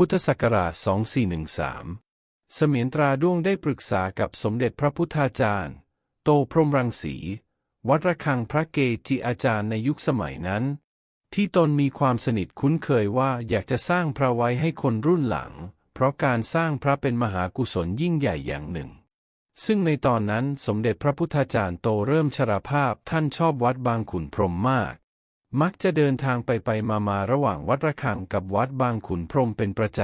พุทธศักราช 2413 เสมียนตราด้วงได้ปรึกษากับสมเด็จพระพุทธาจารย์ โตพรหมรังสี วัดระฆังพระเกจิอาจารย์ในยุคสมัยนั้น ที่ตนมีความสนิทคุ้นเคยว่าอยากจะสร้างพระไว้ให้คนรุ่นหลัง เพราะการสร้างพระเป็นมหากุศลยิ่งใหญ่อย่างหนึ่ง ซึ่งในตอนนั้นสมเด็จพระพุทธาจารย์โตเริ่มชราภาพท่านชอบวัดบางขุนพรหมมาก มักจะเดินทางไปไปมามาระหว่างวัดระฆังกับวัดบางขุนพรหมเป็นประจ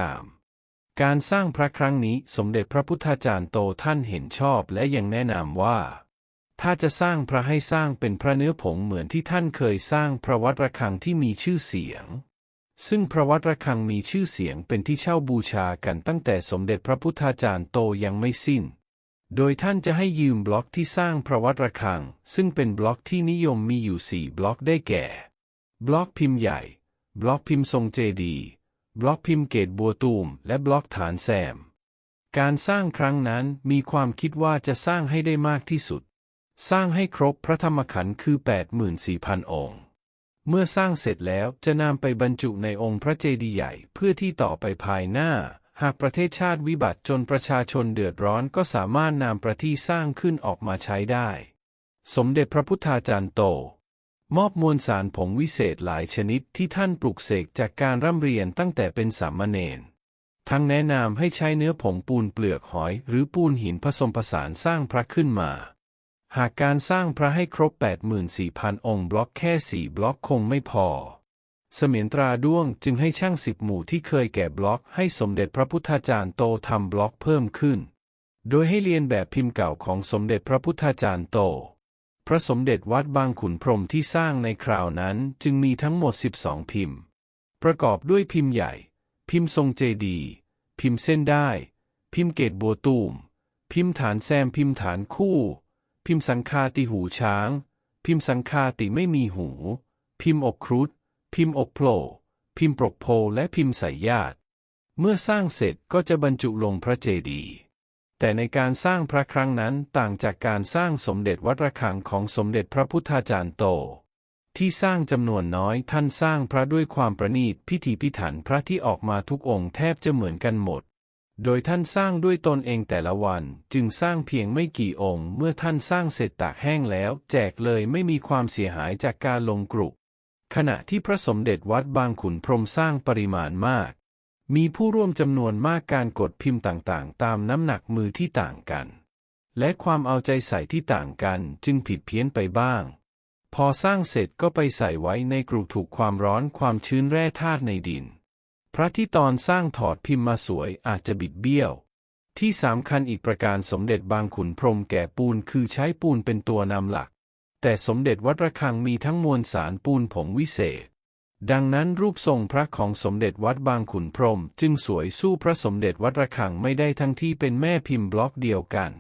ำ การสร้างพระครั้งนี้สมเด็จพระพุทธาจารย์โตท่านเห็นชอบและยังแนะนำว่า ถ้าจะสร้างพระให้สร้างเป็นพระเนื้อผงเหมือนที่ท่านเคยสร้างพระวัดระฆังที่มีชื่อเสียง ซึ่งพระวัดระฆังมีชื่อเสียงเป็นที่เช่าบูชากันตั้งแต่สมเด็จพระพุทธาจารย์โตยังไม่สิ้นโดยท่านจะให้ยืมบล็อกที่สร้างพระวัดระฆัง ซึ่งเป็นบล็อกที่นิยมมีอยู่สี่บล็อกได้แก่ บล็อกพิมพ์ใหญ่ บล็อกพิมพ์ทรงเจดี บล็อกพิมพ์เกตบัวตูม และบล็อกฐานแซม การสร้างครั้งนั้นมีความคิดว่าจะสร้างให้ได้มากที่สุด สร้างให้ครบพระธรรมขันธ์คือ 84,000 องค์ เมื่อสร้างเสร็จแล้วจะนำไปบรรจุในองค์พระเจดีย์ใหญ่เพื่อที่ต่อไปภายหน้า หากประเทศชาติวิบัติจนประชาชนเดือดร้อนก็สามารถนำประที่สร้างขึ้นออกมาใช้ได้ สมเด็จพระพุทธาจารย์โต มอบมวลสารผงวิเศษหลายชนิดที่ท่านปลุกเสกจากการร่ำเรียนตั้งแต่เป็นสามเณรทั้งแนะนำให้ใช้เนื้อผงปูนเปลือกหอย หรือปูนหินผสมผสานสร้างพระขึ้นมา หากการสร้างพระให้ครบ 84,000 องค์บล็อกแค่สี่บล็อกคงไม่พอ เสมียนตราด้วงจึงให้ช่างสิบหมู่ที่เคยแก่บล็อกให้สมเด็จพระพุทธาจารย์โตทำบล็อกเพิ่มขึ้น โดยให้เรียนแบบพิมพ์เก่าของสมเด็จพระพุทธาจารย์โต พระสมเด็จวัดบางขุนพรหมที่สร้างในคราวนั้นจึงมีทั้งหมด 12 พิมพ์ ประกอบด้วยพิมพ์ใหญ่ พิมพ์ทรงเจดี พิมพ์เส้นได้ พิมพ์เกตบัวตูม พิมพ์ฐานแซม พิมพ์ฐานคู่ พิมพ์สังคาติหูช้าง พิมพ์สังคาติไม่มีหู พิมพ์อกครุฑพิมพ์อกโผล่พิมพ์ปรกโพและพิมพ์สายญาติ เมื่อสร้างเสร็จก็จะบรรจุลงพระเจดีย์ แต่ในการสร้างพระครั้งนั้นต่างจากการสร้างสมเด็จวัดระฆังของสมเด็จพระพุทธาจารย์โต ที่สร้างจำนวนน้อยท่านสร้างพระด้วยความประณีตพิถีพิถันพระที่ออกมาทุกองค์แทบจะเหมือนกันหมด โดยท่านสร้างด้วยตนเองแต่ละวันจึงสร้างเพียงไม่กี่องค์ เมื่อท่านสร้างเสร็จตากแห้งแล้ว แจกเลยไม่มีความเสียหายจากการลงกรุขณะที่พระสมเด็จวัดบางขุนพรมสร้างปริมาณมาก มีผู้ร่วมจำนวนมากการกดพิมพ์ต่างๆ ตามน้ำหนักมือที่ต่างกัน และความเอาใจใส่ที่ต่างกันจึงผิดเพี้ยนไปบ้าง พอสร้างเสร็จก็ไปใส่ไว้ในกรุถูกความร้อนความชื้นแร่ธาตุในดิน พระที่ตอนสร้างถอดพิมพ์มาสวยอาจจะบิดเบี้ยว ที่สำคัญอีกประการสมเด็จบางขุนพรหมแก่ปูนคือใช้ปูนเป็นตัวนำหลัก แต่สมเด็จวัดระฆังมีทั้งมวลสารปูนผงวิเศษ ดังนั้นรูปทรงพระของสมเด็จวัดบางขุนพรหมจึงสวยสู้พระสมเด็จวัดระฆังไม่ได้ทั้งที่เป็นแม่พิมพ์บล็อกเดียวกัน